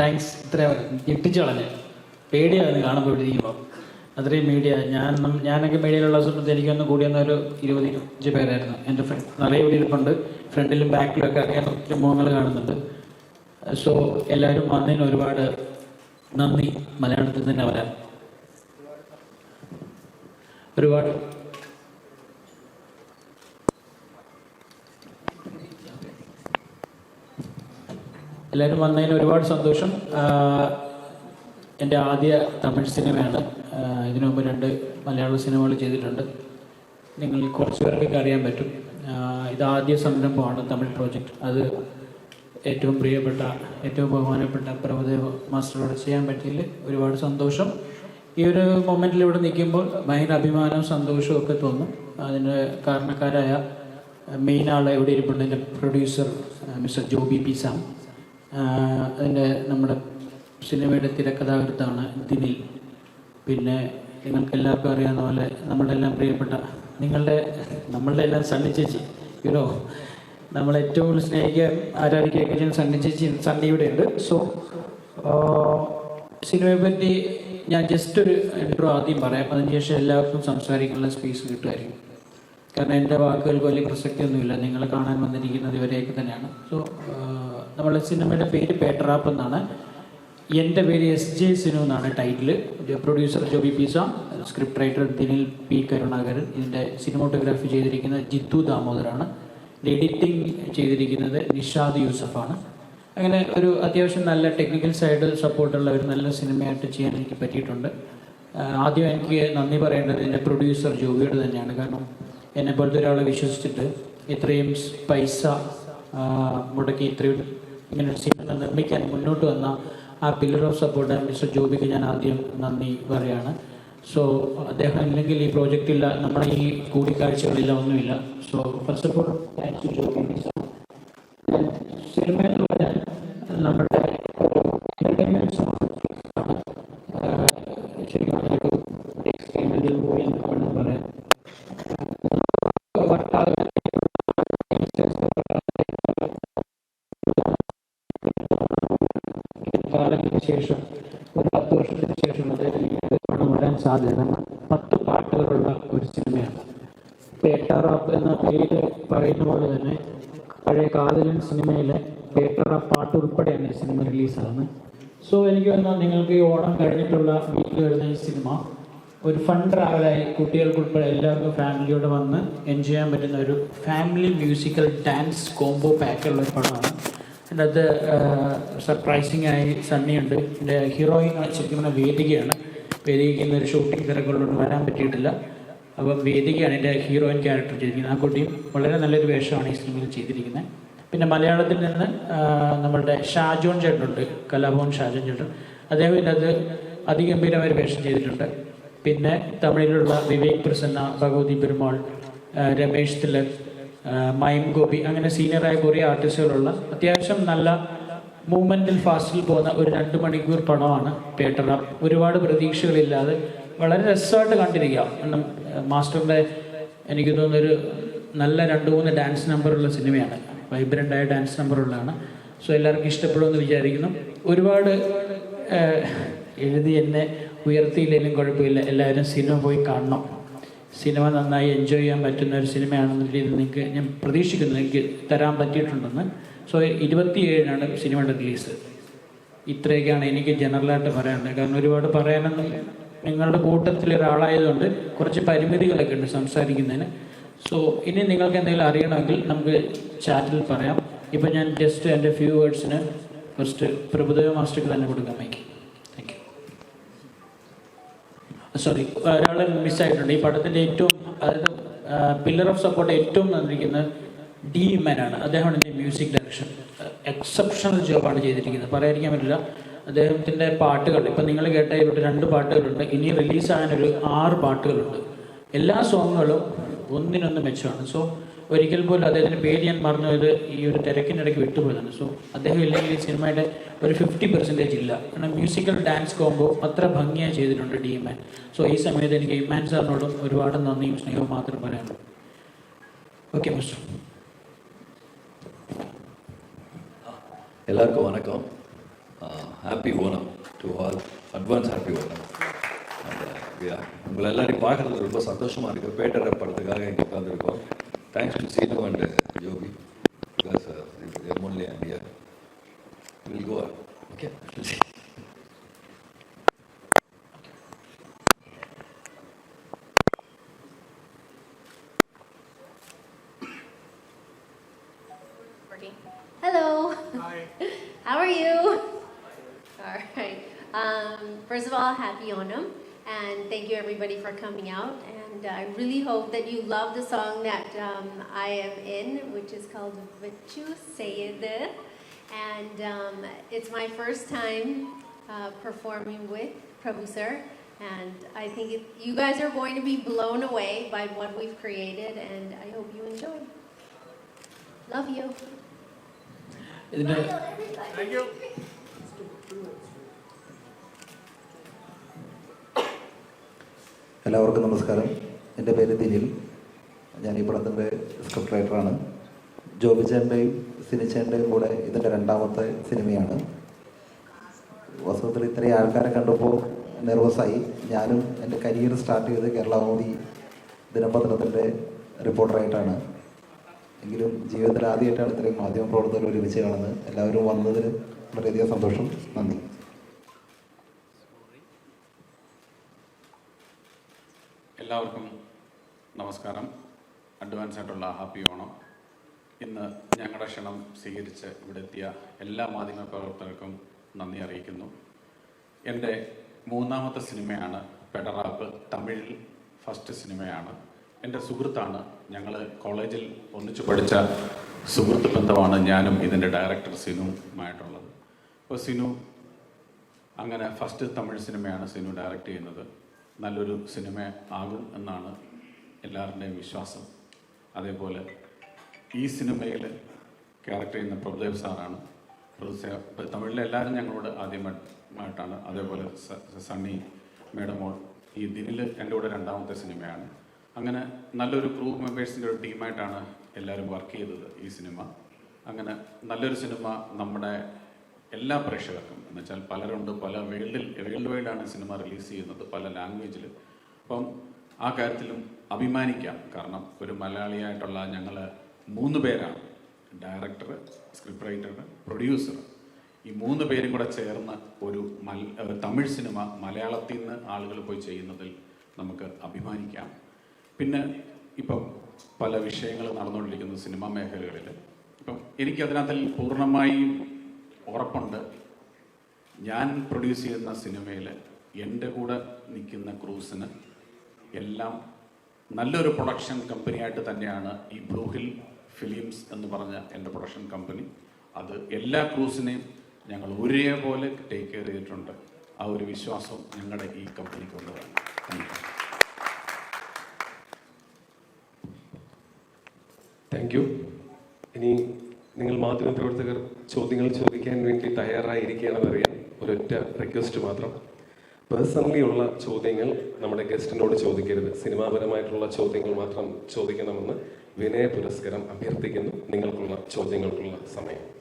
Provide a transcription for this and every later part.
Thanks ഇത്ര ഞെട്ടിച്ചു കളഞ്ഞ്. പേടിയായിരുന്നു കാണുമ്പോൾ ഇരിക്കുമ്പോൾ അത്രയും മീഡിയ ഞാൻ ഞാനൊക്കെ മീഡിയയിലുള്ള സമയത്ത് എനിക്കൊന്ന് കൂടി വന്ന ഒരു ഇരുപത് ഇരുപത്തഞ്ച് പേരായിരുന്നു എന്റെ ഫ്രണ്ട് നിറയെ ഇവിടെ ഇരിപ്പുണ്ട്. ഫ്രണ്ടിലും ബാക്കിലൊക്കെ അറിയാൻ ഒത്തിരി മുഖങ്ങൾ കാണുന്നുണ്ട്. സോ എല്ലാവരും വന്നതിന് ഒരുപാട് നന്ദി. മലയാളത്തിൽ തന്നെ വരാം. ഒരുപാട് എല്ലാവരും വന്നതിന് ഒരുപാട് സന്തോഷം. എന്റെ ആദ്യ തമിഴ് സിനിമയാണ്. ഇതിനു മുമ്പ് രണ്ട് മലയാള സിനിമകൾ ചെയ്തിട്ടുണ്ട്. നിങ്ങൾ കുറച്ച് പേർക്കൊക്കെ അറിയാൻ പറ്റും. ഇത് ആദ്യ സംരംഭമാണ് തമിഴ് പ്രോജക്റ്റ്. അത് ഏറ്റവും പ്രിയപ്പെട്ട ഏറ്റവും ബഹുമാനപ്പെട്ട പ്രഭുദേവ് മാസ്റ്ററോട് ചെയ്യാൻ പറ്റിയതിൽ ഒരുപാട് സന്തോഷം. ഈ ഒരു മൊമെന്റിൽ ഇവിടെ നിൽക്കുമ്പോൾ ഭയങ്കര അഭിമാനവും സന്തോഷവും ഒക്കെ തോന്നും. അതിന് കാരണക്കാരായ മെയിൻ ആളെ ഇവിടെ ഇരിപ്പുണ്ട് producer mister Joby P Sam. അതിന്റെ നമ്മുടെ സിനിമയുടെ തിരക്കഥാകൃത്താണ് ദിനിൽ. പിന്നെ നിങ്ങൾക്ക് എല്ലാവർക്കും അറിയാവുന്ന പോലെ നമ്മളുടെ എല്ലാം പ്രിയപ്പെട്ട നിങ്ങളുടെ നമ്മളുടെ എല്ലാം സണ്ണി ചേച്ചി. യുനോ നമ്മൾ ഏറ്റവും കൂടുതൽ സ്നേഹിക്കാൻ ആരാധിക്കുകയൊക്കെ ചെയ്യുന്ന സണ്ണി ചേച്ചി? സണ്ണി ഇവിടെ ഉണ്ട്. സോ സിനിമയെ പറ്റി ഞാൻ ജസ്റ്റ് ഒരു ഇൻട്രോ ആദ്യം പറയാം. അതിനുശേഷം എല്ലാവർക്കും സംസാരിക്കാനുള്ള സ്പേസ് കിട്ടുമായിരിക്കും. കാരണം എന്റെ വാക്കുകൾക്ക് വലിയ പ്രസക്തിയൊന്നുമില്ല. നിങ്ങളെ കാണാൻ വന്നിരിക്കുന്നത് ഇവരെയൊക്കെ തന്നെയാണ്. സോ നമ്മുടെ സിനിമയുടെ പേര് പേട്ടറാപ്പ് എന്നാണ്. എന്റെ പേര് എസ് ജെ സിനു എന്നാണ് title producer Joby pizza script writer Dinil P Karunakaran ഇതിന്റെ സിനിമോട്ടോഗ്രാഫി ചെയ്തിരിക്കുന്നത് ജിത്തു ദാമോദറാണ് എഡിറ്റിംഗ് ചെയ്തിരിക്കുന്നത് നിഷാദ് യൂസഫാണ്. അങ്ങനെ ഒരു അത്യാവശ്യം നല്ല ടെക്നിക്കൽ സൈഡ് സപ്പോർട്ടുള്ള ഒരു നല്ല സിനിമയായിട്ട് ചെയ്യാൻ എനിക്ക് പറ്റിയിട്ടുണ്ട്. ആദ്യം എനിക്ക് നന്ദി പറയേണ്ടത് എന്റെ പ്രൊഡ്യൂസർ ജോബിയോട് തന്നെയാണ്. കാരണം എന്നെ പോലത്തെ ഒരാളെ വിശ്വസിച്ചിട്ട് ഇത്രയും പൈസ മുടക്കി ഇത്രയും ഇങ്ങനെ ഒരു സിനിമ നിർമ്മിക്കാൻ മുന്നോട്ട് വന്ന ആ പില്ലർ ഓഫ് സപ്പോർട്ട് മിസ്റ്റർ ജോബിക്ക് ഞാൻ ആദ്യം നന്ദി പറയുകയാണ് സോ അദ്ദേഹം ഇല്ലെങ്കിൽ ഈ പ്രോജക്റ്റ് ഇല്ല നമ്മുടെ ഈ കൂടിക്കാഴ്ചകളില്ല ഒന്നുമില്ല so first of all thanks to Joby cinema എന്ന് പറഞ്ഞാൽ നമ്മുടെ. ആഹ് ശരിക്കും ഒരു പറയാൻ. വരാൻ പത്ത് പാട്ടുകളുള്ള ഒരു സിനിമയാണ്. പേട്ടാറാപ്പ് എന്ന പേര് പറയുന്ന പോലെ തന്നെ പഴയ കാതലൻ സിനിമയിലെ പേട്ടാറാപ്പ് പാട്ട് ഉൾപ്പെടെയാണ് ഈ സിനിമ റിലീസാകുന്നത് സോ എനിക്ക് വന്നാൽ നിങ്ങൾക്ക് ഈ ഓണം കഴിഞ്ഞിട്ടുള്ള വീട്ടിൽ വരുന്ന ഈ സിനിമ ഒരു ഫൺ ട്രാവലായി കുട്ടികൾക്കുൾപ്പെടെ എല്ലാവർക്കും ഫാമിലിയോട് വന്ന് എൻജോയ് ചെയ്യാൻ പറ്റുന്ന ഒരു ഫാമിലി മ്യൂസിക്കൽ ഡാൻസ് കോംബോ പാക്കുള്ള ഒരു പടമാണ്. അതിന്റെ അത് സർപ്രൈസിങ് ആയി സണ്ണിയുണ്ട്. എന്റെ ഹീറോയിൻ ശരിക്കും വേദികയാണ്. ഇന്ന് ഒരു ഷൂട്ടിംഗ് തിരക്കുള്ളതുകൊണ്ട് വരാൻ പറ്റിയിട്ടില്ല. അപ്പം വേദികയാണ് എന്റെ ഹീറോയിൻ ക്യാരക്ടർ ചെയ്തിരിക്കുന്നത്. ആ കുട്ടിയും വളരെ നല്ലൊരു വേഷമാണ് ഈ സിനിമയിൽ ചെയ്തിരിക്കുന്നത്. പിന്നെ മലയാളത്തിൽ നിന്ന് നമ്മളുടെ ഷാജോൺ ചേട്ടനുണ്ട് കലാഭവൻ ഷാജോൺ ചേട്ടൻ. അദ്ദേഹം ഇതിനകത്ത് അതിഗംഭീരമായ വേഷം ചെയ്തിട്ടുണ്ട്. പിന്നെ തമിഴിലുള്ള വിവേക് പ്രസന്ന ഭഗവതി പെരുമാൾ രമേശ് തിലക് മൈം ഗോപി അങ്ങനെ സീനിയറായ കുറേ ആർട്ടിസ്റ്റുകളുള്ള അത്യാവശ്യം നല്ല മൂവ്മെന്റിൽ ഫാസ്റ്റിൽ പോകുന്ന ഒരു രണ്ട് മണിക്കൂർ പടമാണ് പേട്ടറ ഒരുപാട് പ്രതീക്ഷകളില്ലാതെ വളരെ രസമായിട്ട് കണ്ടിരിക്കുക. മാസ്റ്ററിന്റെ എനിക്ക് തോന്നുന്നൊരു നല്ല രണ്ട് മൂന്ന് ഡാൻസ് നമ്പറുള്ള സിനിമയാണ്. വൈബ്രന്റായ ഡാൻസ് നമ്പറുള്ളതാണ്. സോ എല്ലാവർക്കും ഇഷ്ടപ്പെടുമെന്ന് വിചാരിക്കുന്നു. ഒരുപാട് എഴുതി എന്നെ ഉയർത്തിയില്ലെങ്കിലും കുഴപ്പമില്ല. എല്ലാവരും സിനിമ പോയി കാണണം. സിനിമ നന്നായി എൻജോയ് ചെയ്യാൻ പറ്റുന്ന ഒരു സിനിമയാണെന്ന രീതിയിൽ നിങ്ങൾക്ക് ഞാൻ പ്രതീക്ഷിക്കുന്നു. എനിക്ക് തരാൻ പറ്റിയിട്ടുണ്ടെന്ന്. സോ ഇരുപത്തിയേഴിനാണ് സിനിമയുടെ റിലീസ് ഇത്രയൊക്കെയാണ് എനിക്ക് ജനറലായിട്ട് പറയാനുള്ളത്. കാരണം ഒരുപാട് പറയാനൊന്നും നിങ്ങളുടെ കൂട്ടത്തിൽ ഒരാളായതുകൊണ്ട് കുറച്ച് പരിമിതികളൊക്കെ ഉണ്ട് സംസാരിക്കുന്നതിന്. സോ ഇനി നിങ്ങൾക്ക് എന്തെങ്കിലും അറിയണമെങ്കിൽ നമുക്ക് ചാറ്റിൽ പറയാം. ഇപ്പം ഞാൻ ജസ്റ്റ് എന്റെ ഫ്യൂ വേർഡ്സിന് ഫസ്റ്റ് പ്രഭുദേവ മാസ്റ്റർക്ക് തന്നെ കൊടുക്കാൻ വയ്ക്കും സോറി ഒരാൾ മിസ്സായിട്ടുണ്ട്. ഈ പടത്തിന്റെ ഏറ്റവും അതായത് പില്ലർ ഓഫ് സപ്പോർട്ട് ഏറ്റവും നന്നിരിക്കുന്നത് ഡി മാനാണ് അദ്ദേഹമാണ് എന്റെ മ്യൂസിക് ഡയറക്ഷൻ എക്സെപ്ഷണൽ ജോബാണ് ചെയ്തിരിക്കുന്നത്. പറയാതിരിക്കാൻ പറ്റില്ല. അദ്ദേഹത്തിന്റെ പാട്ടുകൾ ഇപ്പം നിങ്ങൾ കേട്ട ഇവിടെ രണ്ട് പാട്ടുകളുണ്ട്. ഇനി റിലീസാകാൻ ഒരു ആറ് പാട്ടുകളുണ്ട്. എല്ലാ സോങ്ങുകളും ഒന്നിനൊന്ന് മെച്ചമാണ്. സോ ഒരിക്കൽ പോലും അദ്ദേഹത്തിൻ്റെ പേര് ഞാൻ പറഞ്ഞത് ഈ ഒരു തിരക്കിനിടയ്ക്ക് വിട്ടുപോയതാണ് സോ അദ്ദേഹം ഇല്ലെങ്കിൽ ഈ സിനിമയുടെ ഒരു ഫിഫ്റ്റി പെർസെൻറ്റേജ് ഇല്ല കാരണം മ്യൂസിക്കൽ ഡാൻസ് കോംബോ അത്ര ഭംഗിയായി ചെയ്തിട്ടുണ്ട് ഡി ഇമാൻ സോ ഈ സമയത്ത് എനിക്ക് ഇമാൻ സാറിനോടും ഒരുപാട് നന്ദിയും സ്നേഹവും മാത്രം പറയാനുള്ളൂ ഓക്കെ മിസ്റ്റർ எல்லாருக்கும் வணக்கம் happy Onam to all advance happy Onam உங்களை எல்லாரையும் பார்க்குறது ரொம்ப சந்தோஷமாக இருக்குது பேட்டர் படத்துக்காக இங்கே உட்காந்துருக்கோம் Thanks to Sinu and uh, Yogi, because uh, the only and here. We'll go on. Okay? Hello. Hi. How are you? All right. Um, first of all, happy Onam, and thank you everybody for coming out and I really hope that you love the song that um, I am in, which is called Vichu Seyede. And um, it's my first time uh, performing with Prabhu Sir. And I think it, you guys are going to be blown away by what we've created, and I hope you enjoy. Love you. Love you, everybody. Thank you. എല്ലാവർക്കും നമസ്കാരം. എന്റെ പേര് ദിനിൽ ഞാൻ ഈ പടത്തിന്റെ script റൈറ്ററാണ് ജോബിച്ചേന്റെയും സിനിച്ചേന്റെയും കൂടെ ഇതിന്റെ രണ്ടാമത്തെ സിനിമയാണ്. വാസ്തവത്തിൽ ഇത്രയും ആൾക്കാരെ കണ്ടപ്പോൾ നെർവസായി. ഞാനും എന്റെ കരിയർ സ്റ്റാർട്ട് ചെയ്ത് കേരള മോദി ദിനപത്രത്തിന്റെ റിപ്പോർട്ടറായിട്ടാണ് എങ്കിലും ജീവിതത്തിൽ ആദ്യമായിട്ടാണ് ഇത്രയും മാധ്യമപ്രവർത്തകർ ഒരുമിച്ച് കാണുന്നത്. എല്ലാവരും വന്നതിന് വളരെയധികം സന്തോഷം. നന്ദി. എല്ലാവർക്കും നമസ്കാരം. അഡ്വാൻസ് ആയിട്ടുള്ള ഹാപ്പി ഓണം. ഇന്ന് ഞങ്ങളുടെ ക്ഷണം സ്വീകരിച്ച് ഇവിടെ എത്തിയ എല്ലാ മാധ്യമ പ്രവർത്തകർക്കും നന്ദി അറിയിക്കുന്നു. എന്റെ മൂന്നാമത്തെ സിനിമയാണ് പെഡറാപ്പ് തമിഴിൽ ഫസ്റ്റ് സിനിമയാണ്. എന്റെ സുഹൃത്താണ് ഞങ്ങൾ കോളേജിൽ ഒന്നിച്ചു പഠിച്ച സുഹൃത്ത് ബന്ധമാണ് ഞാനും ഇതിന്റെ ഡയറക്ടർ സിനുമായിട്ടുള്ളത്. അപ്പോൾ സിനു അങ്ങനെ ഫസ്റ്റ് തമിഴ് സിനിമയാണ് സിനു ഡയറക്റ്റ് ചെയ്യുന്നത്. നല്ലൊരു സിനിമ ആകും എന്നാണ് എല്ലാവരുടെയും വിശ്വാസം. അതേപോലെ ഈ സിനിമയിൽ ക്യാരക്ടർ ചെയ്യുന്ന പ്രഭുദേവ് സാറാണ്. തമിഴിലെ എല്ലാവരും ഞങ്ങളോട് ആദ്യമായിട്ടാണ്. അതേപോലെ സണ്ണി മേഡമോൾ ഈ ദിനിൽ എന്റെ കൂടെ രണ്ടാമത്തെ സിനിമയാണ്. അങ്ങനെ നല്ലൊരു ക്രൂ മെമ്പേഴ്സിന്റെ ഒരു ടീമായിട്ടാണ് എല്ലാവരും വർക്ക് ചെയ്തത് ഈ സിനിമ. അങ്ങനെ നല്ലൊരു സിനിമ നമ്മുടെ എല്ലാ പ്രേക്ഷകർക്കും എന്ന് വെച്ചാൽ പലരുണ്ട് പല വേൾഡിൽ വേൾഡ് വൈഡാണ് സിനിമ റിലീസ് ചെയ്യുന്നത് പല ലാംഗ്വേജിൽ. അപ്പം ആ കാര്യത്തിലും അഭിമാനിക്കാം. കാരണം ഒരു മലയാളിയായിട്ടുള്ള ഞങ്ങൾ മൂന്ന് പേരാണ്. ഡയറക്ടർ സ്ക്രിപ്റ്റ് റൈറ്റർ പ്രൊഡ്യൂസർ ഈ മൂന്ന് പേരും കൂടെ ചേർന്ന് ഒരു തമിഴ് സിനിമ മലയാളത്തിൽ നിന്ന് ആളുകൾ പോയി ചെയ്യുന്നതിൽ നമുക്ക് അഭിമാനിക്കാം. പിന്നെ ഇപ്പം പല വിഷയങ്ങൾ നടന്നുകൊണ്ടിരിക്കുന്ന സിനിമാ മേഖലകളിൽ ഇപ്പം എനിക്ക് അതിനകത്തിൽ പൂർണമായും ഉറപ്പുണ്ട്. ഞാൻ പ്രൊഡ്യൂസ് ചെയ്യുന്ന സിനിമയിൽ എന്റെ കൂടെ നിൽക്കുന്ന ക്രൂസിന് എല്ലാം നല്ലൊരു പ്രൊഡക്ഷൻ കമ്പനിയായിട്ട് തന്നെയാണ് ഈ ബ്ലൂ ഹിൽ ഫിലിംസ് എന്ന് പറഞ്ഞ എന്റെ പ്രൊഡക്ഷൻ കമ്പനി അത് എല്ലാ ക്രൂസിനെയും ഞങ്ങൾ ഒരേപോലെ ടേക്ക് കെയർ ചെയ്തിട്ടുണ്ട്. ആ ഒരു വിശ്വാസം ഞങ്ങളുടെ ഈ കമ്പനിക്ക് ഉള്ളതാണ്. താങ്ക് യു ഇനി നിങ്ങൾ മാധ്യമപ്രവർത്തകർ ചോദ്യങ്ങൾ ചോദിക്കാൻ വേണ്ടി തയ്യാറായിരിക്കണമെന്നറിയാം ഒരൊറ്റ റിക്വസ്റ്റ് മാത്രം. പേഴ്സണലി ഉള്ള ചോദ്യങ്ങൾ നമ്മുടെ ഗസ്റ്റിനോട് ചോദിക്കരുത്. സിനിമാപരമായിട്ടുള്ള ചോദ്യങ്ങൾ മാത്രം ചോദിക്കണമെന്ന് വിനയ പുരസ്കരം അഭ്യർത്ഥിക്കുന്നു. നിങ്ങൾക്കുള്ള ചോദ്യങ്ങൾക്കുള്ള സമയം.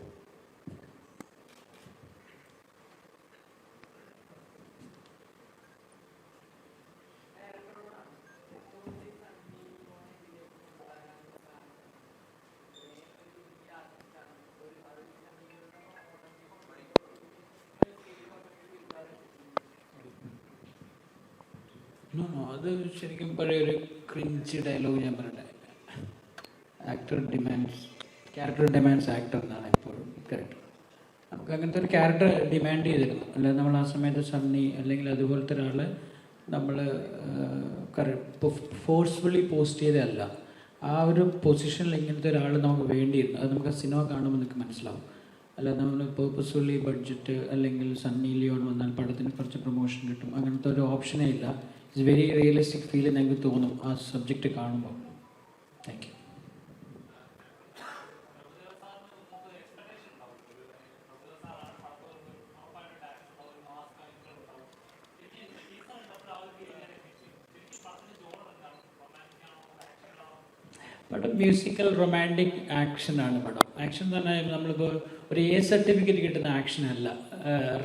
അത് ശരിക്കും പഴയൊരു ക്രിഞ്ച് ഡയലോഗ് ഞാൻ പറയട്ടെ actor demands character demands actor എന്നാണ് എപ്പോഴും കറക്റ്റ് നമുക്ക് അങ്ങനത്തെ ഒരു ക്യാരക്ടർ ഡിമാൻഡ് ചെയ്തിരുന്നു. അല്ലാതെ നമ്മൾ ആ സമയത്ത് സണ്ണി അല്ലെങ്കിൽ അതുപോലത്തെ ഒരാളെ നമ്മൾ ഫോഴ്സ്ഫുള്ളി പോസ്റ്റ് ചെയ്തതല്ല. ആ ഒരു പൊസിഷനിൽ ഇങ്ങനത്തെ ഒരാൾ നമുക്ക് വേണ്ടിയിരുന്നു. അത് നമുക്ക് സിനിമ കാണുമ്പോൾ നിങ്ങൾക്ക് മനസ്സിലാവും. അല്ല നമ്മൾ പേർപ്പസ്ഫുള്ളി ബഡ്ജറ്റ് അല്ലെങ്കിൽ സണ്ണി ലിയോൺ വന്നാൽ പടത്തിന് കുറച്ച് പ്രൊമോഷൻ കിട്ടും. അങ്ങനത്തെ ഒരു ഓപ്ഷനേ ഇല്ല. ഇറ്റ്സ് വെരി റിയലിസ്റ്റിക് ഫീൽ ഞങ്ങൾക്ക് തോന്നും ആ സബ്ജക്റ്റ് കാണുമ്പോൾ. താങ്ക് യു പടം മ്യൂസിക്കൽ റൊമാന്റിക് ആക്ഷനാണ് പടം. ആക്ഷൻ എന്ന് പറഞ്ഞാൽ നമ്മളിപ്പോൾ ഒരു എ സർട്ടിഫിക്കറ്റ് കിട്ടുന്ന ആക്ഷൻ അല്ല.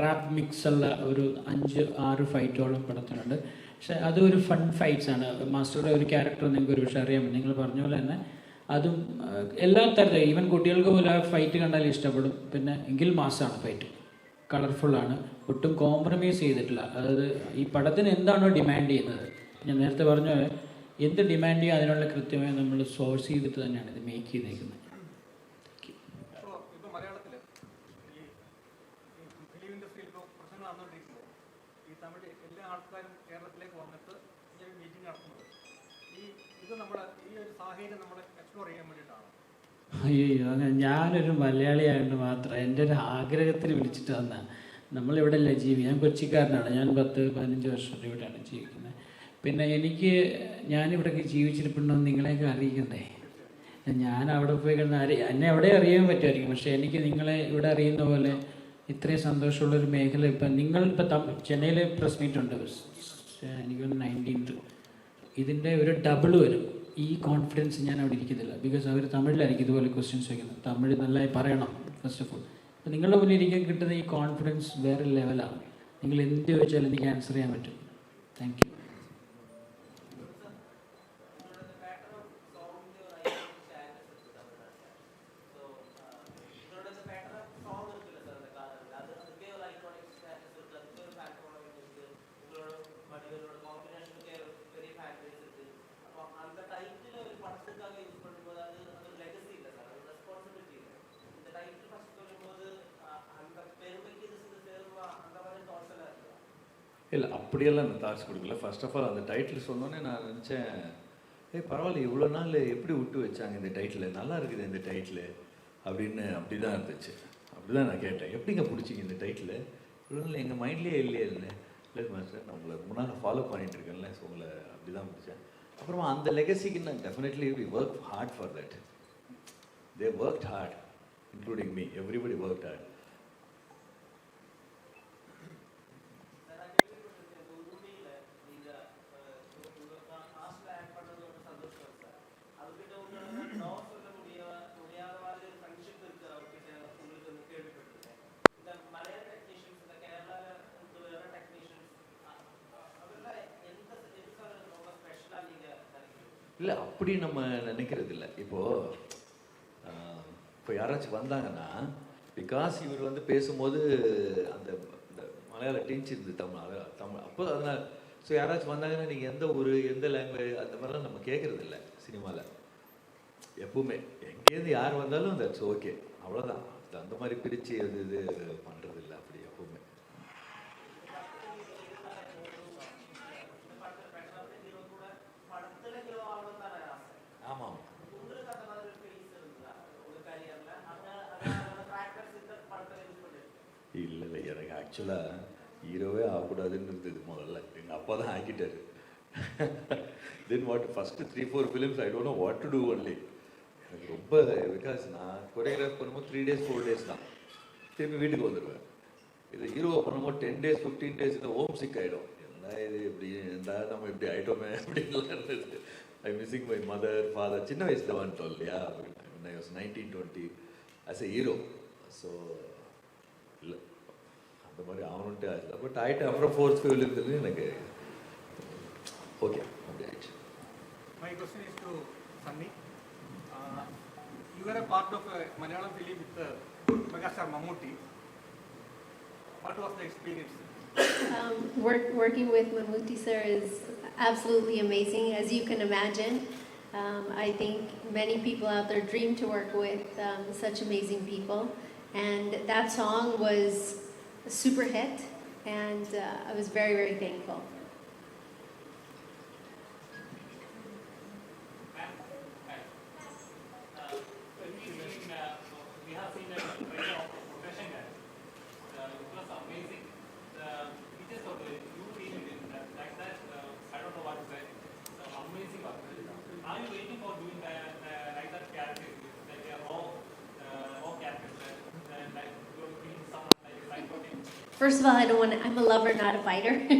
റാപ്പ് മിക്സ് ഉള്ള ഒരു അഞ്ച് ആറ് ഫൈറ്റോളം പടത്തിലുണ്ട് പക്ഷെ അതൊരു ഫൺ ഫൈറ്റ്സ് ആണ്. മാസ്റ്ററുടെ ഒരു ക്യാരക്ടർ നിങ്ങൾക്ക് ഒരു പക്ഷേ നിങ്ങൾ പറഞ്ഞ പോലെ തന്നെ അതും എല്ലാ തരത്തിലും ഈവൻ കുട്ടികൾക്ക് പോലും ആ ഫൈറ്റ് കണ്ടാൽ ഇഷ്ടപ്പെടും. പിന്നെ എങ്കിൽ മാസമാണ് ഫൈറ്റ് കളർഫുള്ളാണ് ഒട്ടും കോംപ്രമൈസ് ചെയ്തിട്ടില്ല. അതായത് ഈ പടത്തിന് എന്താണോ ഡിമാൻഡ് ചെയ്യുന്നത്? ഞാൻ നേരത്തെ പറഞ്ഞ എന്ത് ഡിമാൻഡ് ചെയ്യുക അതിനുള്ള കൃത്യമായി നമ്മൾ സോഴ്സ് ചെയ്തിട്ട് തന്നെയാണ് ഇത് മേക്ക് ചെയ്തേക്കുന്നത് ഇപ്പോൾ ഇപ്പോൾ മലയാളത്തിൽ ഈ ഫിലിം ഇൻഡസ്ട്രിയിൽ ഇപ്പോൾ പ്രശ്നങ്ങൾ നടന്നുകൊണ്ടിരിക്കുമ്പോൾ ഈ തമിഴ് എല്ലാ ആൾക്കാരും കേരളത്തിലേക്ക് വന്നിട്ട് ഈ ഒരു മീറ്റിംഗ് നടത്തുന്നത് ഈ ഇത് നമ്മുടെ ഈ ഒരു സാഹചര്യം നമ്മൾ എക്സ്പ്ലോർ ചെയ്യാൻ വേണ്ടിയിട്ടാണ് അയ്യോ അങ്ങനെ ഞാനൊരു മലയാളിയായതുകൊണ്ട് മാത്രം എന്റെ ഒരു ആഗ്രഹത്തിന് വിളിച്ചിട്ട് വന്ന. നമ്മളിവിടെ അല്ല ജീവി? ഞാൻ കൊച്ചിക്കാരനാണ്. ഞാൻ പത്ത് പതിനഞ്ച് വർഷം ഇവിടെയാണ് ജീവിക്കുന്നത്. പിന്നെ എനിക്ക് ഞാനിവിടെയൊക്കെ ജീവിച്ചിരിപ്പുണ്ടെന്ന് നിങ്ങളെയൊക്കെ അറിയിക്കണ്ടേ? ഞാൻ അവിടെ പോയി കിടന്ന് അറി എന്നെ എവിടെ അറിയാൻ പറ്റുമായിരിക്കും. പക്ഷേ എനിക്ക് നിങ്ങളെ ഇവിടെ അറിയുന്ന പോലെ ഇത്രയും സന്തോഷമുള്ളൊരു മേഖല ഇപ്പം നിങ്ങൾ ഇപ്പം ചെന്നൈയിൽ പ്രസ് മീറ്റ് ഉണ്ട്. എനിക്ക് നയന്റീൻത്ത് ഇതിന്റെ ഒരു ഡബിൾ വരും. ഈ കോൺഫിഡൻസ് ഞാൻ അവിടെ ഇരിക്കത്തില്ല. ബിക്കോസ് അവർ തമിഴിലായിരിക്കും ഇതുപോലെ ക്വസ്റ്റ്യൻസ് വയ്ക്കുന്നത് തമിഴ് നല്ലതായി പറയണം ഫസ്റ്റ് ഓഫ് ഓൾ അപ്പോൾ നിങ്ങളുടെ മുന്നിൽ ഇരിക്കാൻ കിട്ടുന്ന ഈ കോൺഫിഡൻസ് വേറെ ലെവലാണ് നിങ്ങൾ എന്ത് ചോദിച്ചാലും എനിക്ക് ആൻസർ ചെയ്യാൻ പറ്റും. താങ്ക് യു இல்லை அப்படியெல்லாம் நான் தாட்ஸ் கொடுக்கல. ஃபர்ஸ்ட் ஆஃப் ஆல் அந்த டைட்டில் சொன்னோன்னே நான் நினச்சேன் ஏய் பரவாயில்ல இவ்வளோ நாள் எப்படி விட்டு வச்சாங்க இந்த டைட்டில் நல்லா இருக்குது இந்த டைட்டில் அப்படின்னு அப்படி தான் இருந்துச்சு. அப்படி தான் நான் கேட்டேன். எப்படிங்க பிடிச்சிங்க இந்த டைட்டில் இவ்வளோ நாள் எங்கள் மைண்ட்லேயே இல்லையே இல்லை இல்லை மாஸ்டர் நான் உங்களை முன்னால் ஃபாலோ பண்ணிகிட்ருக்கேன்ல இருக்கேன்ல ஸோ உங்களை அப்படி தான் பிடிச்சேன். அப்புறமா அந்த லெகசிக்கு நான் definitely we work hard for that they work hard including me everybody work hard இல்லை அப்படி நம்ம நினைக்கிறது இல்லை இப்போது இப்போ யாராச்சும் வந்தாங்கன்னா பிகாஸ் இவர் வந்து பேசும்போது அந்த இந்த மலையாள டென்ஸ் இருந்து தமிழ் தமிழ். அப்போ அதனால் ஸோ யாராச்சும் வந்தாங்கன்னா நீங்கள் எந்த ஊர் எந்த லாங்குவேஜ் அந்த மாதிரிலாம் நம்ம கேட்குறது இல்லை சினிமாவில் எப்பவுமே. எங்கேருந்து யார் வந்தாலும் தட்ஸ் ஓகே அவ்வளோதான் அந்த மாதிரி பிரித்து அது இது பண்ணுறது இல்லை அப்படி எப்பவுமே ஆமாம் இல்லை இல்லை எனக்கு ஆக்சுவலாக ஹீரோவே ஆகக்கூடாதுன்னு இருந்தது முதல்ல. எங்கள் அப்பா தான் ஆக்கிட்டார். Then what first three four films I don't know what to do only எனக்கு ரொம்ப பிகாஸ் நான் கொரியோகிராஃப் பண்ணும்போது த்ரீ டேஸ் ஃபோர் டேஸ் தான். திருப்பி வீட்டுக்கு வந்துடுவேன். இது ஹீரோ பண்ணும்போது டென் டேஸ் ஃபிஃப்டீன் டேஸ் இந்த ஹோம் சிக் ஆகிடும் என்ன இது இப்படி இருந்தால் நம்ம இப்படி ஆகிட்டோமே அப்படின்லாம் இருந்தது. I missing my mother father சின்ன வயசில் வந்துட்டோம் இல்லையா? அப்படின்னு nineteen twenty as a hero so இல்லை. அந்த மாதிரி ஆகணுன்ட்டு ஆகல பட் ஆகிட்டு அப்புறம் ஃபோர்த் ஃபிலிம்லேருந்து எனக்கு ஓகே அப்படி ஆயிடுச்சு My question is to Sunny. Uh, you were a part of a Malayalam film with uh, Megastar Mammootty. What was the experience? Um, work, working with Mammootty sir is absolutely amazing, as you can imagine. Um, I think many people out there dream to work with um, such amazing people. And that song was a super hit, and uh, I was very, very thankful. we have seen a trailer of profession there. Uh, it was amazing. Uh, it is okay. You feel it in that, like that. Uh, I don't know what to say. So amazing. work. Are you waiting for doing that, uh, like that character, like a raw, uh, raw character, uh, like you're being someone like a psychotic? First of all, I don't want to, I'm a lover, not a fighter.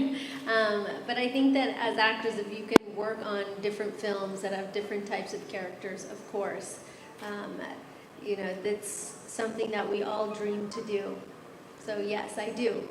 um, but I think that as actors, if you can work on different films that have different types of characters, of course, um, you know, that's something that we all dream to do. So yes, I do.